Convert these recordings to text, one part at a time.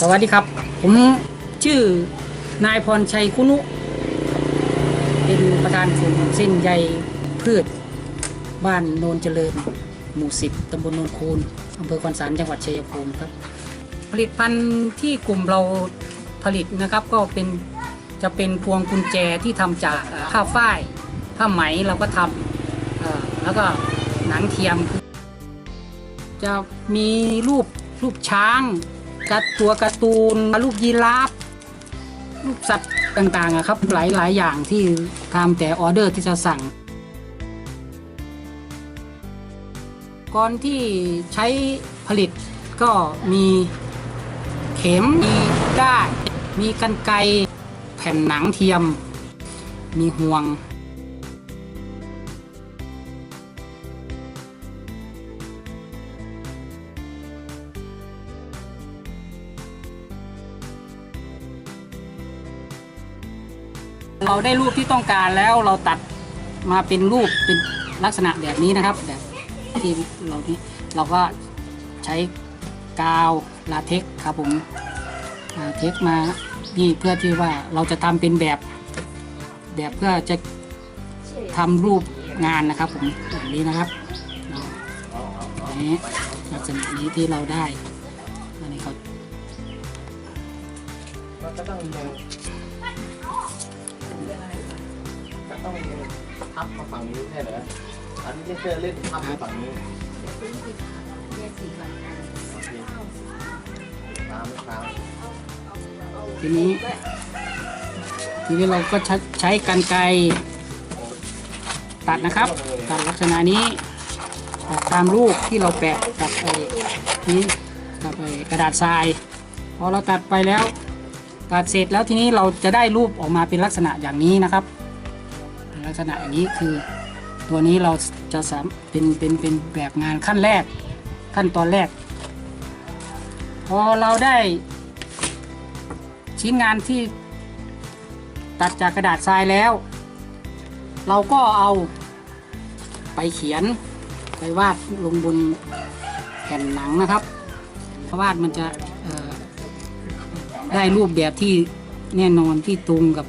สวัสดีครับ ผมชื่อนายพรชัยคุนุ เป็นประธานกลุ่มเส้นใยพืช บ้านโนนเจริญ หมู่สิบตำบลโนนคูนอำเภอคอนสารจังหวัดชัยภูมิครับ ผลิตภัณฑ์ที่กลุ่มเราผลิตนะครับก็เป็นจะเป็นพวงกุญแจที่ทำจากเอ่อผ้าฝ้ายผ้าไหมเราก็ทำแล้วก็หนังเทียม จะมีรูปรูปช้าง การ์ตัวการ์ตูนรูปยีราฟรูปสัตว์ต่างๆอะครับ หลายๆ อย่างที่ทำแต่ออเดอร์ที่จะสั่ง ก่อนที่ใช้ผลิตก็มีเข็ม มีด้ายมีกันไกแผ่นหนังเทียม มีห่วง เราได้รูปที่ต้องการแล้วเราตัดมาเป็นรูปเป็นลักษณะแบบนี้นะครับ แบบที่เรานี้เราก็ใช้กาวลาเท็กครับผมลาเท็กมานี่เพื่อที่ว่าเราจะทำเป็นแบบแบบเพื่อจะทำรูปงานนะครับผมแบบนี้นะครับนี้ลักษณะนี้ที่เราได้อันนี้เขาก็ต้อง ต้องมีพับมาฝั่งนี้ใช่เหรออันนี้เล่นเล่นพับมาฝั่งนี้โอเคตามตามทีนี้ ทีนี้เราก็ใช้ใชกันไกรตัดนะครับตัดลักษณะนี้ตัดตามรูปที่เราแปะกับไอ้นี้กับไอ้กระดาษทรายพอเราตัดไปแล้ว ตัดเสร็จแล้วทีนี้เราจะได้รูปออกมาเป็นลักษณะอย่างนี้นะครับ ษณะอย่างนี้คือ ตัวนี้เราจะสามเป็นเป็นเป็นแบบงานขั้นแรก ขั้นตอนแรก พอเราได้ชิ้นงานที่ตัดจากกระดาษทรายแล้ว เราก็เอาไปเขียนไปวาดลงบนแผ่นหนังนะครับเพราะวาดมันจะได้รูปแบบที่แน่นอนที่ตรงกับ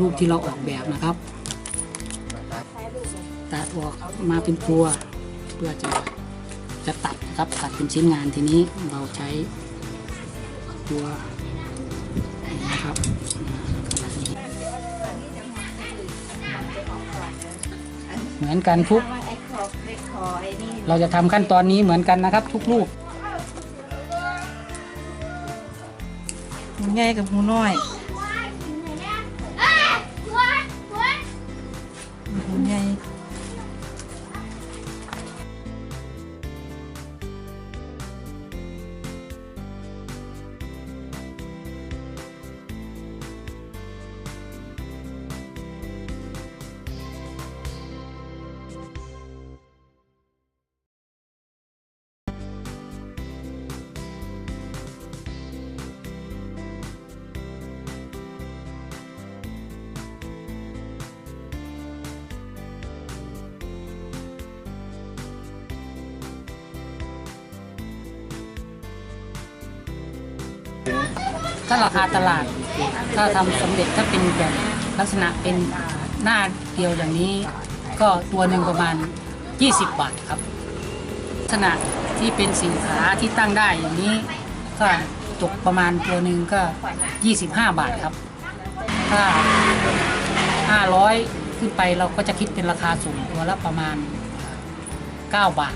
รูปที่เราออกแบบนะครับ ตัดออกมาเป็นตัว เพื่อจะจะตัดนะครับตัดเป็นชิ้นงานทีนี้เราใช้ตัวนะครับเหมือนกันทุก เราจะทำขั้นตอนนี้เหมือนกันนะครับ ทุกลูกหูใหญ่กับหูน้อย ถ้าราคาตลาด ถ้าทำสำเร็จถ้าเป็นแบบลักษณะเป็นหน้าเดียวอย่างนี้ ก็ตัวหนึ่งประมาณ 20 บาทครับ ลักษณะที่เป็นสีขาที่ตั้งได้อย่างนี้ ก็ตกประมาณตัวหนึ่งก็ 25 บาทครับ ถ้า 500 ขึ้นไปเราก็จะคิดเป็นราคาสูงตัวละประมาณ 9 บาท